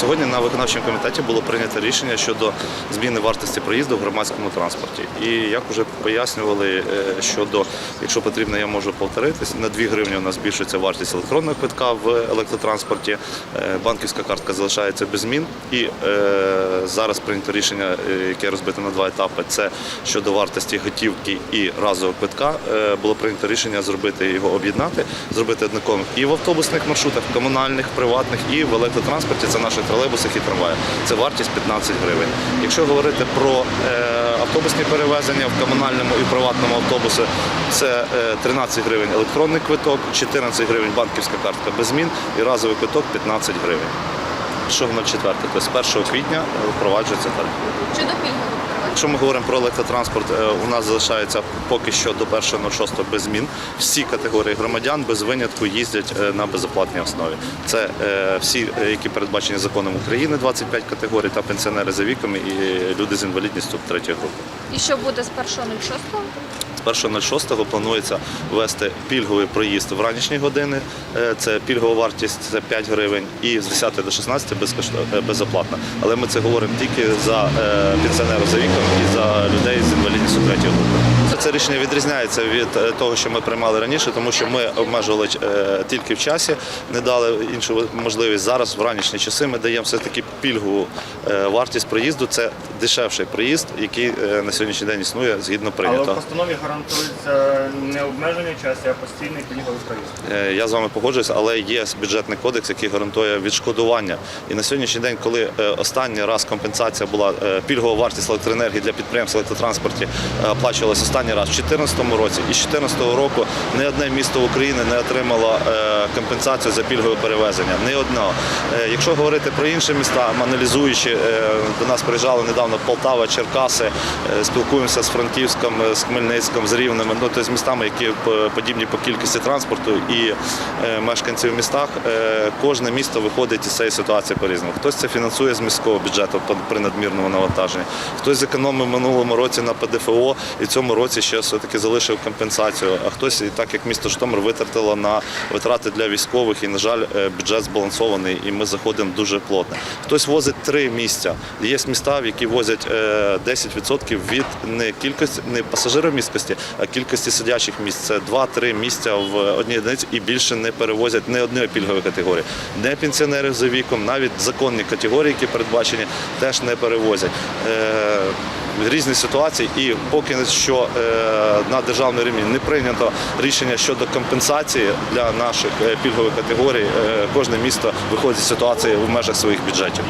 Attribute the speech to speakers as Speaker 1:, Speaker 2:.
Speaker 1: Сьогодні на виконавчому комітеті було прийнято рішення щодо зміни вартості проїзду в громадському транспорті. І як вже пояснювали, е, щодо, якщо потрібно, я можу повторитись, на 2 гривні у нас збільшується вартість електронного квитка в електротранспорті. Е, Банківська картка залишається без змін. І е, зараз прийнято рішення, яке розбите на два етапи. Це щодо вартості готівки і разового квитка. Було прийнято рішення зробити його об'єднати, зробити однаковим і в автобусних маршрутах, комунальних, приватних, і в електротранспорті це наших тролейбусах і трамваях. Це вартість 15 гривень. Якщо говорити про е, автобусні перевезення в комунальному і приватному автобусі, це е, 13 гривень електронний квиток, 14 гривень банківська картка без змін і разовий квиток 15 гривень. Що в 04, тобто з 1 квітня е, впроваджується тариф.
Speaker 2: Щодо пільгових перевезень.
Speaker 1: Якщо ми говоримо про електротранспорт, е, у нас залишається поки що до 1.06 без змін. Всі категорії громадян без винятку їздять е, на безоплатній основі. Це всі, які передбачені законом України, 25 категорій, та пенсіонери за віком і люди з інвалідністю третьої групи.
Speaker 2: І що буде з 1.06?
Speaker 1: З 1.06 планується ввести пільговий проїзд в ранішні години. Е, Це пільгова вартість це 5 гривень, і з 10 до 16 безкошт- е, безоплатно. Але ми це говоримо тільки за е, пенсіонерів за віком і за людей з інвалідністю третьої групи. Це рішення відрізняється від е, того, що ми приймали раніше, тому що ми обмежували е, тільки в часі, не дали іншу можливість. Зараз в ранішні часи ми даємо все таки пільгову е, вартість проїзду. Це дешевший проїзд, який на сьогоднішній день існує згідно
Speaker 3: Але в
Speaker 1: прийнятого.
Speaker 3: постанові гарантується не обмеження часу, а постійний пільговий проїзд.
Speaker 1: Я з вами погоджуюся, але є бюджетний кодекс, який гарантує відшкодування. І на сьогоднішній день, коли останній раз компенсація була пільгова вартість електроенергії для підприємств електротранспорті оплачувалася останній раз в 2014 році, і з 2014 року не одне місто України не отримало е, компенсацію за пільгове перевезення. Не одно. Е, Якщо говорити про інші міста, аналізуючи, е, до нас приїжджали недавно Полтава, Черкаси, е, спілкуємося з Франківськом, з Хмельницьком, з Рівнем, ну тобто з містами, які подібні по кількості транспорту і мешканців в містах. Кожне місто виходить із цієї ситуації по-різному. Хтось це фінансує з міського бюджету при надмірному навантаженні, хтось зекономив минулому році на ПДФО і в цьому році ще все-таки залишив компенсацію. А хтось, так як місто Житомир витратило на витрати для військових, і, на жаль, е, бюджет збалансований, і ми заходимо дуже плотно. Хтось возить три місця. Є міста, в які возять е, 10% від не кількості, не пасажиромісткості, а кількості сидячих місць. Це 2-3 місця в одній одиниці і більше не перевозять не одної пільгової категорії. Не пенсіонерів за віком, навіть законні категорії, які передбачені, теж не перевозять. Різні ситуації, і поки що е, на державному рівні не прийнято рішення щодо компенсації для наших е, пільгових категорій. Е, Кожне місто виходить з ситуації в межах своїх бюджетів.